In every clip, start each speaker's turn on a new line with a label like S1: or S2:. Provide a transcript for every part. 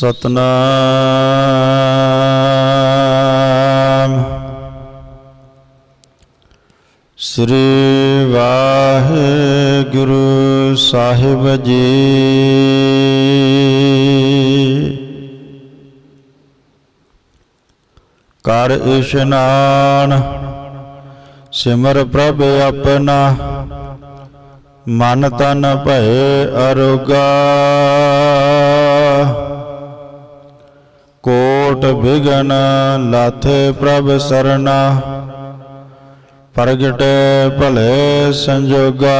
S1: ਸਤਨਾਮ। ਸ੍ਰੀ ਵਾਹਿਗੁਰੂ ਸਾਹਿਬ ਜੀ। ਕਰ ਇਸ਼ਨਾਨ ਸਿਮਰ ਪ੍ਰਭ ਆਪਣਾ ਮਨ ਤਨ ਭਏ ਅਰੋਗਾ। ਕੋਟ ਬਿਗਨ ਲਾਥੇ ਪ੍ਰਭ ਸਰਨਾ। ਪ੍ਰਗਟ ਭਲੇ ਸੰਜੋਗਾ।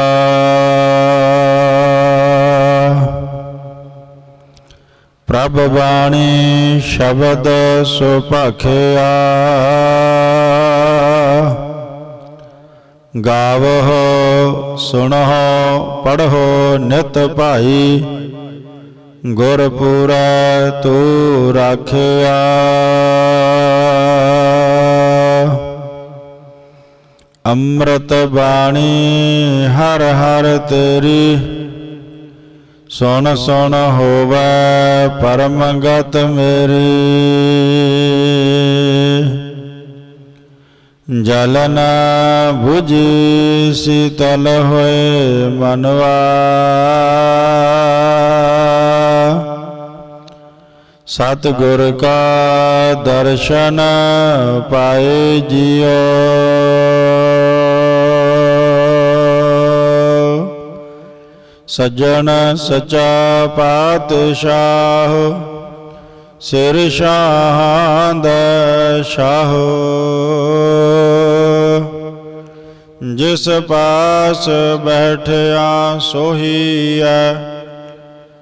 S1: ਪ੍ਰਭ ਬਾਣੀ ਸ਼ਬਦ ਸੁਭਖਿਆ ਗਾਵੋ ਸੁਣਹ ਪੜ੍ਹੋ ਨਿਤ ਭਾਈ। ਗੁਰ ਤੂੰ ਰਾਖਿਆ। ਅੰਮ੍ਰਿਤ ਬਾਣੀ ਹਰ ਹਰ ਤੇਰੀ। ਸੁਣ ਸੁਣ ਹੋਵੇ ਪਰਮ ਗਤ ਮੇਰੀ। ਜਲਨ 부ਜੀ ਸੀਤਲ ਹੋਏ ਮਨਵਾ ਸਤਿਗੁਰ ਕਾ ਦਰਸ਼ਨ ਪਾਏ ਜਿਉ ਸਜਣ ਸਚਾ ਪਾਤਸ਼ਾਹ, ਸਿਰ ਸ਼ਾਹੰਦ ਸ਼ਾਹ। ਜਿਸ ਪਾਸ ਬੈਠਿਆ ਸੋਹੀਐ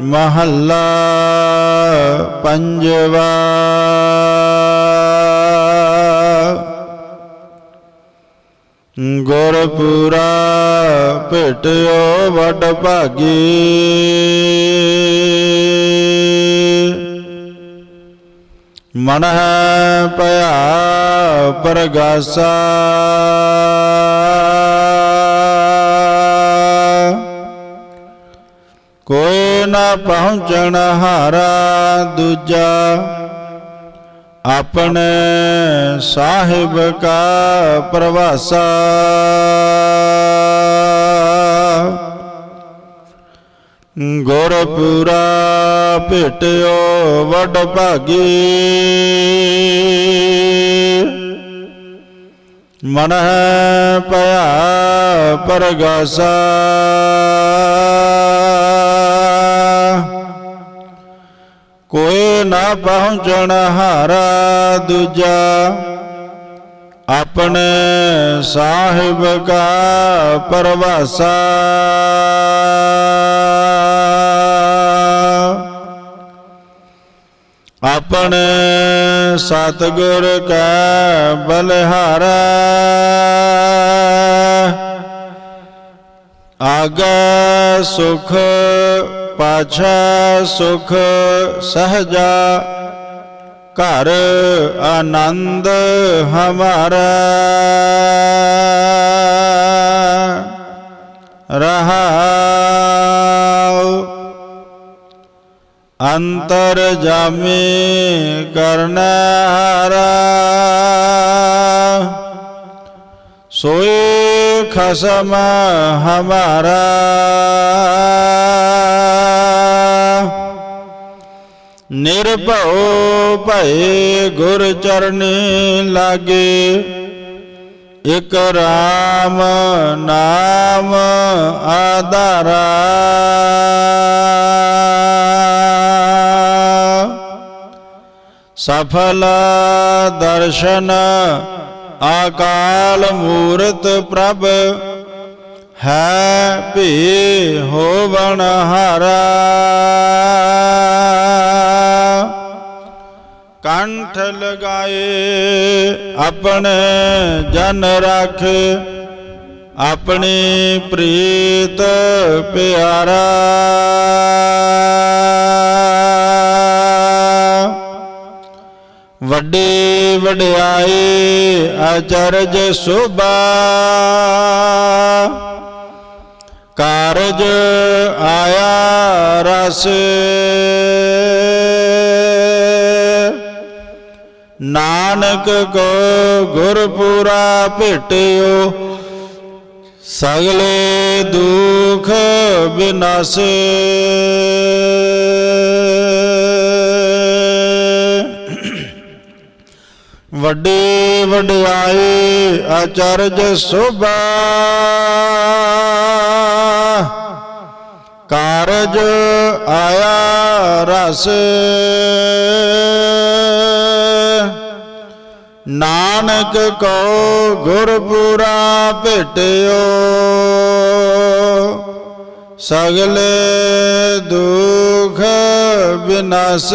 S1: ਮਹੱਲਾ ਪੰਜਵਾ। ਗੁਰਪੂਰਾ ਭੇਟਿਓ ਵਡ ਭਾਗੀ। ਮਨ ਹੈ ਭਇਆ ਪਰਗਾਸਾ। ਪਹੁੰਚਣ ਹਾਰਾ ਦੂਜਾ। ਆਪਣੇ ਸਾਹਿਬ ਕਾ ਪ੍ਰਵਾਸਾ। ਗੁਰਪੂਰਾ ਭੇਟਿਓ ਵਡ ਭਾਗੀ। ਮਨ ਪਿਆ ਭਇਆ ਪਰਗਾਸਾ। ਕੋਈ ਨਾ ਪਹੁੰਚਣ ਹਾਰਾ ਦੂਜਾ। ਆਪਣੇ ਸਾਹਿਬ ਕਾ ਪਰਵਾਸਾ। ਆਪਣੇ ਸਤਿਗੁਰ ਕਾ ਬਲਹਾਰਾ। ਆਗਾ ਸੁਖ ਪਾਛਾ ਸੁਖ ਸਹਜਾ ਘਰ ਆਨੰਦ ਹਮਾਰਾ। ਰਹਾਉ ਅੰਤਰ ਜਾਮੇ ਕਰਨਾਰਾ ਸੋਏ ਖਸਮ ਹਮਾਰਾ ਨਿਰਭਉ ਭਏ ਗੁਰ ਚਰਨੇ ਲਾਗੇ ਇਕ ਰਾਮ ਨਾਮ ਆਧਾਰਾ ਸਫਲ ਦਰਸ਼ਨ ਆਕਾਲ ਮੂਰਤ ਪ੍ਰਭ ਹੈ ਭੀ ਹੋਵਣ ਹਾਰਾ। ਕੰਠ ਲਗਾਏ ਆਪਣੇ ਜਨ ਰਾਖ, ਆਪਣੀ ਪ੍ਰੀਤ ਪਿਆਰਾ। ਵੱਡੇ ਵਡਿਆਏ ਅਚਰਜ ਸੁਭਾ ਕਾਰਜ ਆਇਆ ਰਸ। ਨਾਨਕ ਕੋ ਗੁਰਪੂਰਾ ਭੇਟਿਓ ਸਗਲੇ ਦੁਖ ਬਿਨਾਸੇ। ਵੱਡੇ ਵਡਿਆਏ ਅਚਰਜ ਸੋਭਾ। ਕਾਰਜ ਆਇਆ ਰਸ। ਨਾਨਕ ਕੋ ਗੁਰਪੁਰਾ ਭੇਟਿਓ। ਸਗਲੇ ਦੁਖ ਬਿਨਾਸ਼।